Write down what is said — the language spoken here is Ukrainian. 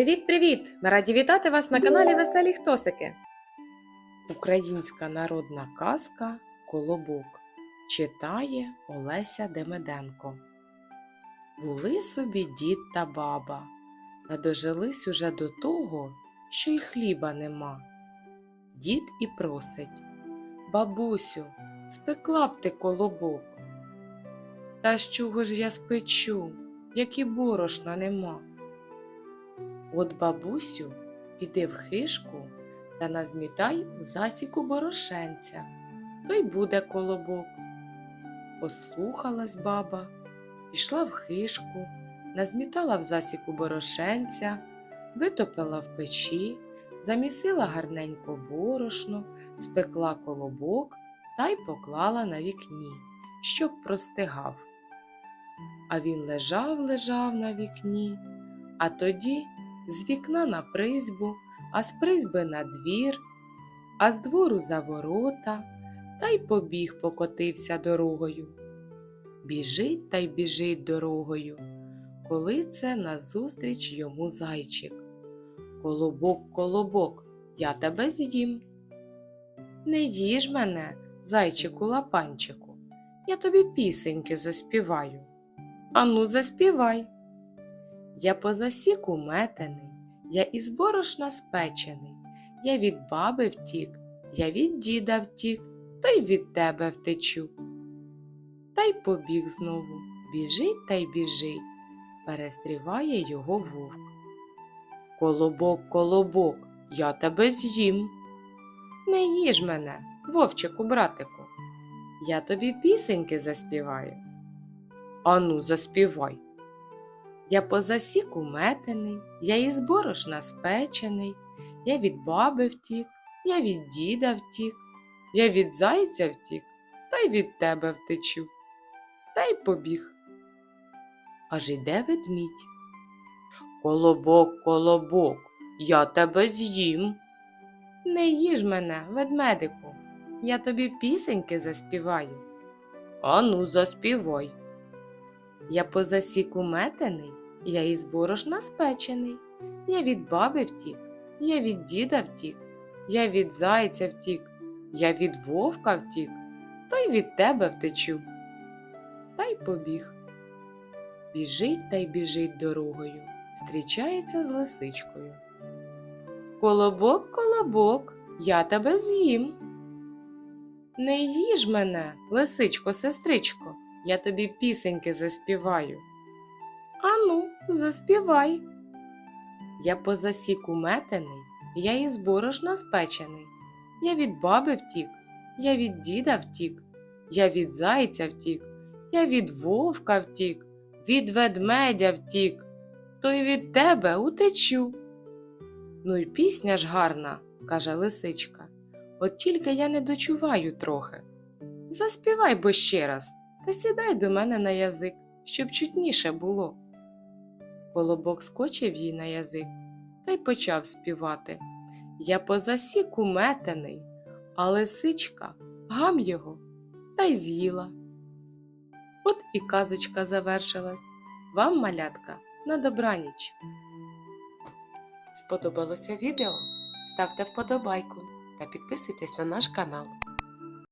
Привіт-привіт! Ми раді вітати вас на каналі Веселі Хтосики. Українська народна казка Колобок читає Олеся Демеденко. Були собі дід та баба, та дожились уже до того, що й хліба нема. Дід і просить Бабусю, спекла б ти колобок. Та з чого ж я спечу, як і борошна нема? От бабусю, піди в хишку та назмітай у засіку борошенця, то й буде колобок. Послухалась баба, пішла в хишку, назмітала в засіку борошенця, витопила в печі, замісила гарненько борошно, спекла колобок та й поклала на вікні, щоб простигав. А він лежав, лежав на вікні, а тоді з вікна на призьбу, а з призьби на двір, а з двору за ворота, та й побіг покотився дорогою. Біжить та й біжить дорогою, коли це назустріч йому зайчик. Колобок, колобок, я тебе з'їм. Не їж мене, зайчику лапанчику, я тобі пісеньки заспіваю. Ану, заспівай. Я по засіку метений, я із борошна спечений, я від баби втік, я від діда втік, то й від тебе втечу. Та й побіг знову, біжить та й біжить, перестріває його вовк. Колобок, колобок, я тебе з'їм. Не їж мене, вовчику, братику, я тобі пісеньки заспіваю. Ану, заспівай. Я по засіку метений, я із борошна спечений, я від баби втік, я від діда втік, я від зайця втік, та й від тебе втечу. Та й побіг. Аж іде ведмідь. Колобок, колобок, я тебе з'їм. Не їж мене, ведмедику, я тобі пісеньки заспіваю. Ану, заспівай. Я по засіку метений, я із борошна спечений, я від баби втік, я від діда втік, я від зайця втік, я від вовка втік, то й від тебе втечу. Та й побіг. Біжить та й біжить дорогою, зустрічається з лисичкою. Колобок, колобок, я тебе з'їм. Не їж мене, лисичко, сестричко, я тобі пісеньки заспіваю. Ану, заспівай. Я по засіку метений, я із борошна спечений. Я від баби втік, я від діда втік, я від зайця втік, я від вовка втік, від ведмедя втік, то й від тебе утечу. Ну й пісня ж гарна, каже лисичка, от тільки я не дочуваю трохи. Заспівай бо ще раз та сідай до мене на язик, щоб чутніше було. Колобок скочив їй на язик та й почав співати. Я по засіку метений, а лисичка гам його та й з'їла. От і казочка завершилась. Вам, малятка, на добраніч. Сподобалося відео? Ставте вподобайку та підписуйтесь на наш канал.